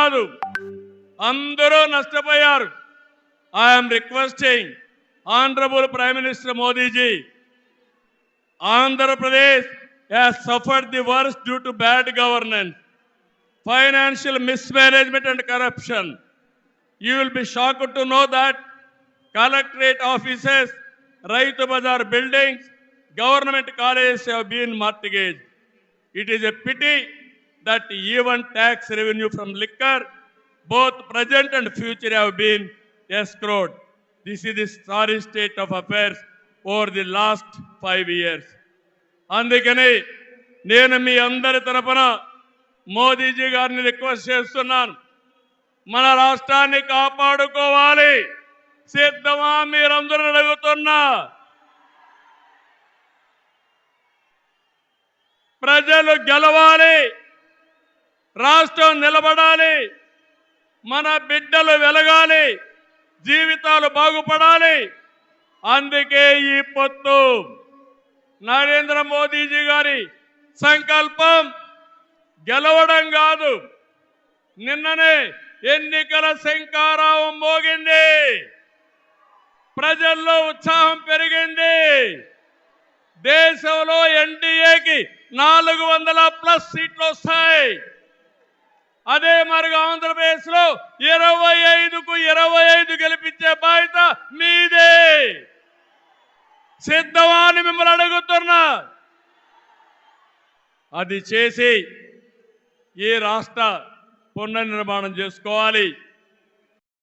కాదు అందరూ నష్టపోయారు I'm requesting honourable prime minister Modiji Andhra Pradesh has suffered the worst due to bad governance, financial mismanagement and corruption. You will be shocked to know that collectorate offices, Raitu Bazar buildings, government colleges have been mortgaged. It is a pity that even tax revenue from liquor, both present and future have been escrowed. This is the sorry state of affairs over the last five years. అందుకని నేను మీ అందరి తరపున మోదీజీ గారిని request చేస్తున్నాను మన రాష్ట్రాన్ని కాపాడుకోవాలి సిద్ధమా మీరందరూ అడుగుతున్నా ప్రజలు గెలవాలి రాష్ట్రం నిలబడాలి. మన బిడ్డలు వెలగాలి. జీవితాలు బాగుపడాలి. అందుకే ఈ పొత్తు. నరేంద్ర మోదీజీ గారి సంకల్పం గెలవడం కాదు. నిన్ననే ఎన్నికల శంకారావం మోగింది. ప్రజల్లో ఉత్సాహం పెరిగింది. దేశంలో ఎన్డీఏకి నాలుగు వందల ప్లస్ సీట్లు వస్తాయి. అదే మరిగా ఆంధ్రప్రదేశ్లో ఇరవై ఐదుకు ఇరవై ఐదు గెలిపించే బాధ్యత మీదే. సిద్ధమా అని మిమ్మల్ని అడుగుతున్నా. అది చేసి ఈ రాష్ట్ర పునర్నిర్మాణం చేసుకోవాలి.